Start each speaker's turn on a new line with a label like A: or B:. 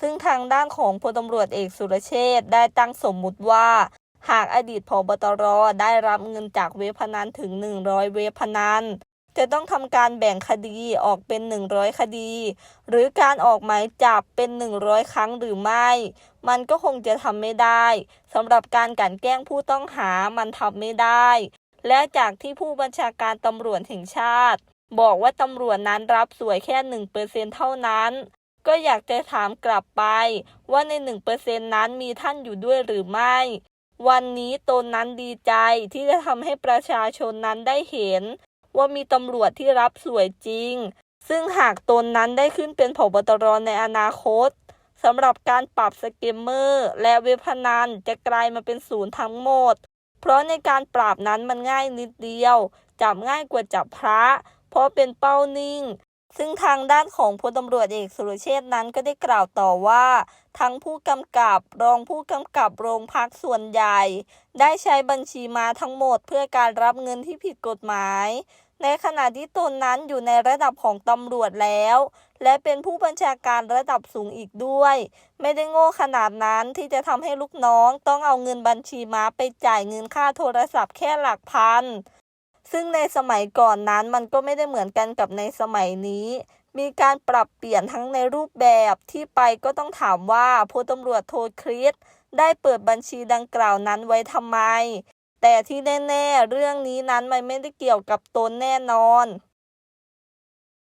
A: ซึ่งทางด้านของพลตำรวจเอกสุรเชษได้ตั้งสมมุติว่า หากอดีตผบตรได้รับเงินจากเว็บพนันถึง 100 เว็บพนันจะต้องทำการแบ่งคดีออกเป็น 100 คดี หรือการออกหมายจับเป็น 100 ครั้งหรือไม่ มันก็คงจะทำไม่ได้สำหรับการกลันแกล้งผู้ต้องหามันทำไม่ได้ และจากที่ผู้บัญชาการตำรวจแห่งชาติ บอกว่าตำรวจนั้นรับสวยแค่หนึ่งเปอร์เซ็นเท่านั้น ก็อยากจะถามกลับไป ว่าในหนึ่งเปอร์เซ็นนั้นมีท่านอยู่ด้วยหรือไม่ วันนี้ตนนั้นดีใจที่จะทำให้ประชาชนนั้นได้เห็น ว่ามีตำรวจที่รับสวยจริง ซึ่งหากตนนั้นได้ขึ้นเป็นผบตรในอนาคตสำหรับการปรับสเกมเมอร์ และเว็บพนันจะกลายมาเป็นศูนย์ทั้งหมด เพราะในการปราบนั้นมันง่ายนิดเดียว จับง่ายกว่าจับพระ เพราะเป็นเป้านิ่ง ซึ่งทางด้านของพลตำรวจเอกสุรเชษนั้นก็ได้กล่าวต่อว่า ทั้งผู้กำกับรองผู้กำกับโรงพักส่วนใหญ่ ได้ใช้บัญชีมาทั้งหมดเพื่อการรับเงินที่ผิดกฎหมาย ในขณะที่ตนนั้นอยู่ในระดับของตำรวจแล้ว และเป็นผู้บัญชาการระดับสูงอีกด้วย ไม่ได้โง่ขนาดนั้นที่จะทำให้ลูกน้องต้องเอาเงินบัญชีม้าไปจ่ายเงินค่าโทรศัพท์แค่หลักพัน ซึ่งในสมัยก่อนนั้นมันก็ไม่ได้เหมือนกันกับในสมัยนี้ มีการปรับเปลี่ยนทั้งในรูปแบบที่ไปก็ต้องถามว่าพลตำรวจโทคริสได้เปิดบัญชีดังกล่าวนั้นไว้ทำไม แต่ที่แน่ ๆ เรื่องนี้นั้นมันไม่ได้เกี่ยวกับตนแน่นอน